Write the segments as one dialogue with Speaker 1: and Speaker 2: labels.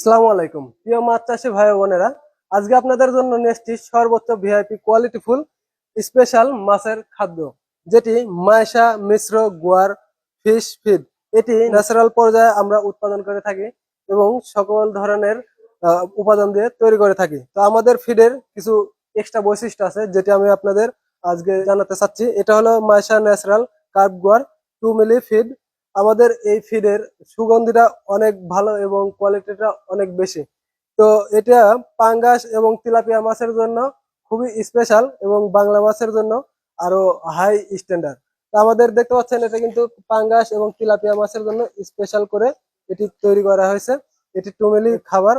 Speaker 1: আসসালামু আলাইকুম। প্রিয় মাছ চাষি ভাই বোনেরা, আজকে আপনাদের জন্য নিয়ে সর্বোচ্চ ভিআইপি কোয়ালিটি ফুল স্পেশাল মাছের খাদ্য, যেটি মায়সা মিশ্র গোয়ার ফিশ ফিড। এটি ন্যাচারাল পর্যায়ে আমরা উৎপাদন করে থাকি এবং সকল ধরনের উপাদান দিয়ে তৈরি করে থাকি। তো আমাদের ফিডের কিছু এক্সট্রা বৈশিষ্ট্য আছে, যেটি আমি আপনাদের আজকে জানাতে চাচ্ছি। এটা হলো Maysa natural carp grower two milli feed আমাদের এই ফিডের সুগন্ধিটা অনেক ভালো এবং কোয়ালিটিটা অনেক বেশি। তো এটা পাঙ্গাস এবং তিলাপিয়া মাছের জন্য খুবই স্পেশাল এবং বাংলা মাছের জন্য আরও হাই স্ট্যান্ডার্ড আমাদের দেখতে পাচ্ছেন এটা কিন্তু পাঙ্গাস এবং তিলাপিয়া মাছের জন্য স্পেশাল করে এটি তৈরি করা হয়েছে। এটি টুমেলি খাবার।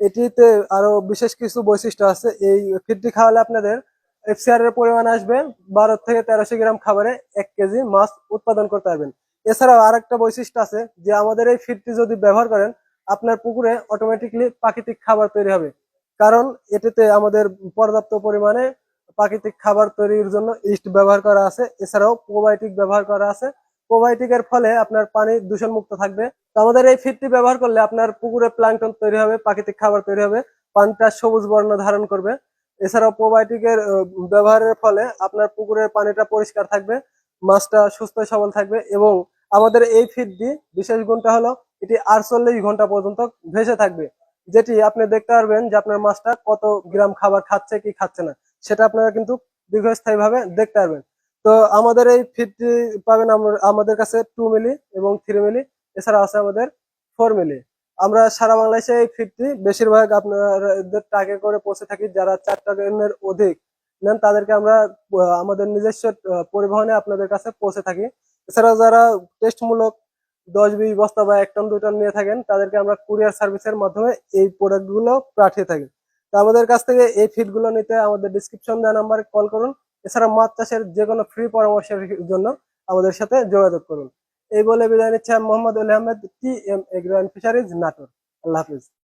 Speaker 1: এটিতে আরও বিশেষ কিছু বৈশিষ্ট্য আছে। এই ফিডটি খাওয়ালে আপনাদের এফসিআর এর পরিমাণ আসবে বারো থেকে তেরোশো গ্রাম খাবারে এক কেজি মাছ উৎপাদন করতে পারবেন। এছাড়াও আর একটা বৈশিষ্ট্য আছে যে আমাদের এই ফিডটি যদি ব্যবহার করেন, আপনার পুকুরে অটোমেটিকলি প্রাকৃতিক খাবার তৈরি হবে। কারণ এটিতে আমাদের পর্যাপ্ত পরিমাণে প্রাকৃতিক খাবার তৈরির জন্য ইস্ট ব্যবহার করা আছে, এছাড়াও প্রোবায়োটিক ব্যবহার করা আছে। প্রোবায়োটিকের ফলে আপনার পানি দূষণমুক্ত থাকবে। তো আমাদের এই ফিডটি ব্যবহার করলে আপনার পুকুরে প্লাঙ্কটন তৈরি হবে, প্রাকৃতিক খাবার তৈরি হবে, পানিটা সবুজ বর্ণ ধারণ করবে। এছাড়াও প্রোবায়োটিকের ব্যবহারের ফলে আপনার পুকুরের পানিটা পরিষ্কার থাকবে, মাছটা সুস্থ সবল থাকবে এবং আমাদের এই ফিডটি বিশেষ গুণটা হলো, এটি আটচল্লিশ ঘণ্টা পর্যন্ত ভেসে থাকবে। যেটি আপনি দেখতে পারবেন যে আপনার মাছটা কত গ্রাম খাবার খাচ্ছে কি খাচ্ছে না, সেটা আপনারা কিন্তু দীর্ঘস্থায়ী ভাবে দেখতে পারবেন। তো আমাদের এই ফিডটি পাবেন আমাদের কাছে টু মিলি এবং থ্রি মিলি এছাড়া আছে আমাদের ফোর মিলি আমরা সারা বাংলাদেশে এই ফিডটি বেশিরভাগ আপনাদের টাকে করে পৌঁছে থাকি, যারা চার টাকার অধিক নেন তাদেরকে আমরা আমাদের নিজস্ব পরিবহনে আপনাদের কাছে পৌঁছে থাকি। এছাড়াও যারা টেস্টমূলক দশ বিশ বস্তা বা এক টন, দুই টন নিয়ে থাকেন, তাদেরকে আমরা কুরিয়ার সার্ভিসের মাধ্যমে এই প্রোডাক্টগুলো পাঠিয়ে থাকি। তো আমাদের কাছ থেকে এই ফিডগুলো নিতে আমাদের ডিসক্রিপশন দেওয়া নাম্বারে কল করুন। এছাড়া মাছ চাষের যে কোনো ফ্রি পরামর্শের জন্য আমাদের সাথে যোগাযোগ করুন। এই বলে বিদায় নিচ্ছে Mohammad Ali Ahmed T M agro fisheries Natore. Allah হাফিজ।